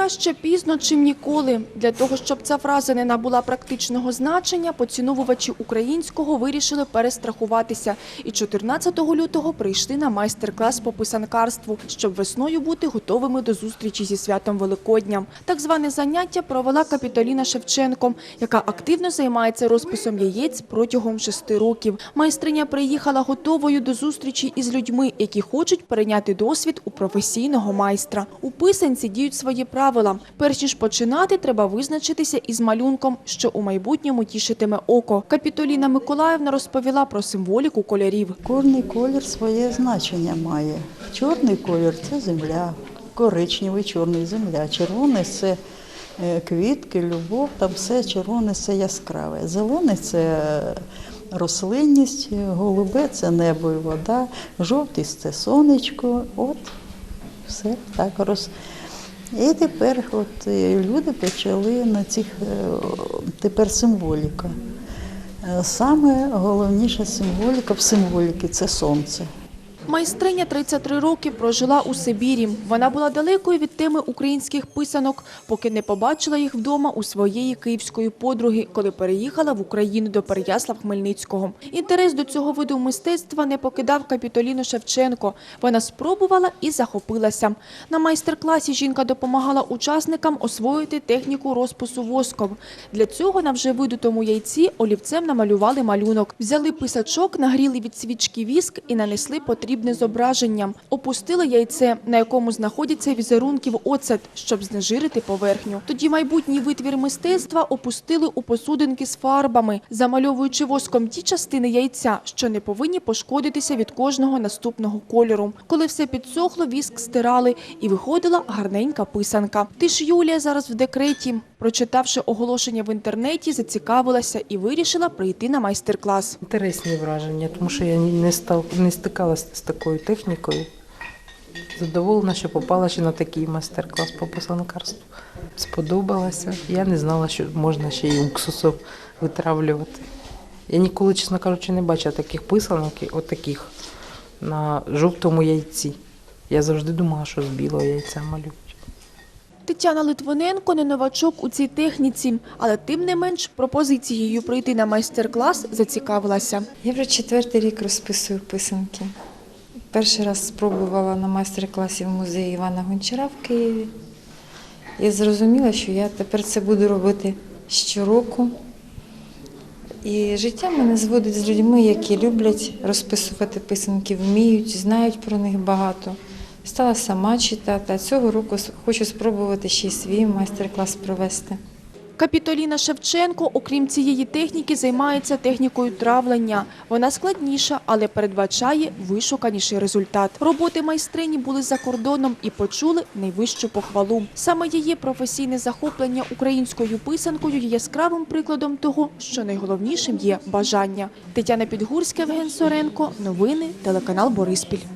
Краще пізно, чим ніколи. Для того, щоб ця фраза не набула практичного значення, поціновувачі українського вирішили перестрахуватися. І 14 лютого прийшли на майстер-клас по писанкарству, щоб весною бути готовими до зустрічі зі святом Великодня. Так зване заняття провела Капітоліна Шевченко, яка активно займається розписом яєць протягом шести років. Майстриня приїхала готовою до зустрічі із людьми, які хочуть перейняти досвід у професійного майстра. У писанці діють свої правила. Перш ніж починати, треба визначитися із малюнком, що у майбутньому тішитиме око. Капітоліна Миколаївна розповіла про символіку кольорів. Кожний колір своє значення має. Чорний колір це земля, коричневий чорний земля, червоний це е, квітки, любов, там все червоне це яскраве. Зелений це рослинність, голубе це небо і вода, жовтий це сонечко. От все так роз. І тепер от е, люди почали на цих е, тепер символіка. Е, Саме головніша символіка в символіки це сонце. Майстриня 33 роки прожила у Сибірі. Вона була далекою від теми українських писанок, поки не побачила їх вдома у своєї київської подруги, коли переїхала в Україну до Переяслав-Хмельницького. Інтерес до цього виду мистецтва не покидав Капітоліну Шевченко. Вона спробувала і захопилася. На майстер-класі жінка допомагала учасникам освоїти техніку розпису воском. Для цього на вже видутому яйці олівцем намалювали малюнок. Взяли писачок, нагріли від свічки віск і нанесли потрібне зображення. Опустили яйце, на якому знаходяться візерунки в оцет, щоб знежирити поверхню. Тоді майбутній витвір мистецтва опустили у посудинки з фарбами, замальовуючи воском ті частини яйця, що не повинні пошкодитися від кожного наступного кольору. Коли все підсохло, віск стирали і виходила гарненька писанка. Ти ж Юлія зараз в декреті. Прочитавши оголошення в інтернеті, зацікавилася і вирішила прийти на майстер-клас. Інтересні враження, тому що я не, став, не стикалася з такою технікою. Задоволена, що попала ще на такий майстер-клас по писанкарству. Сподобалося. Я не знала, що можна ще й уксусом витравлювати. Я ніколи, чесно кажучи, не бачила таких писанок, от на жовтому яйці. Я завжди думала, що з білого яйця малюють. Тетяна Литвиненко не новачок у цій техніці, але тим не менш пропозицією прийти на майстер-клас зацікавилася. Я вже четвертий рік розписую писанки. Перший раз спробувала на майстер-класі в музеї Івана Гончара в Києві. І зрозуміла, що я тепер це буду робити щороку. І життя мене зводить з людьми, які люблять розписувати писанки, вміють, знають про них багато. Стала сама читати, а цього року хочу спробувати ще й свій майстер-клас провести. Капітоліна Шевченко, окрім цієї техніки, займається технікою травлення. Вона складніша, але передбачає вишуканіший результат. Роботи майстрині були за кордоном і почули найвищу похвалу. Саме її професійне захоплення українською писанкою є яскравим прикладом того, що найголовнішим є бажання. Тетяна Підгурська, Евген Соренко. Новини, телеканал Бориспіль.